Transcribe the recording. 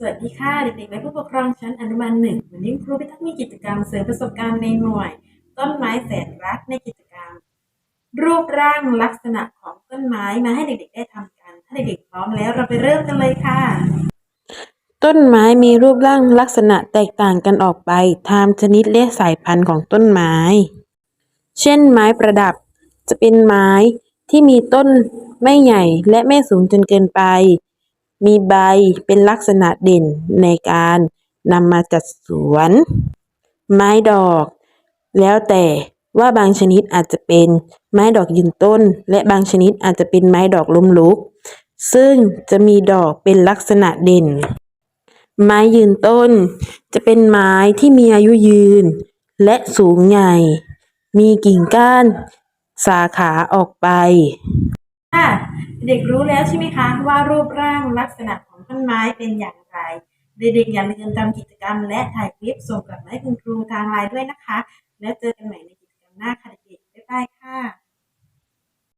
สวัสดีค่ะ เด็กๆและผู้ปกครองชั้นอนุบาลหนึ่งวันนี้ครูพิทักษ์มีกิจกรรมเสริมประสบการณ์ในหน่วย ต้นไม้แสนรักในกิจกรรม รูปร่างลักษณะของต้นไม้มาให้เด็กๆได้ทำกัน ถ้าเด็กๆพร้อมแล้วเราไปเริ่มกันเลยค่ะ ต้นไม้มีรูปร่างลักษณะแตกต่างกันออกไปตามชนิดและสายพันธุ์ของต้นไม้ เช่น ไม้ประดับ จะเป็นไม้ที่มีต้นไม่ใหญ่และไม่สูงจนเกินไป มีใบเป็นลักษณะเด่นในการนำมาจัดสวน ไม้ดอก แล้วแต่ว่าบางชนิดอาจจะเป็นไม้ดอกยืนต้น และบางชนิดอาจจะเป็นไม้ดอกล้มลุก ซึ่งจะมีดอกเป็นลักษณะเด่น ไม้ยืนต้น จะเป็นไม้ที่มีอายุยืน และสูงใหญ่ มีกิ่งก้าน สาขาออกไป เด็กรู้แล้วใช่ไหมคะว่ารูปร่างลักษณะของต้นไม้เป็นอย่างไร เด็กๆอย่าลืมทำกิจกรรมและถ่ายคลิปส่งกลับมาให้คุณครูทางไลน์ด้วยนะคะ แล้วเจอกันใหม่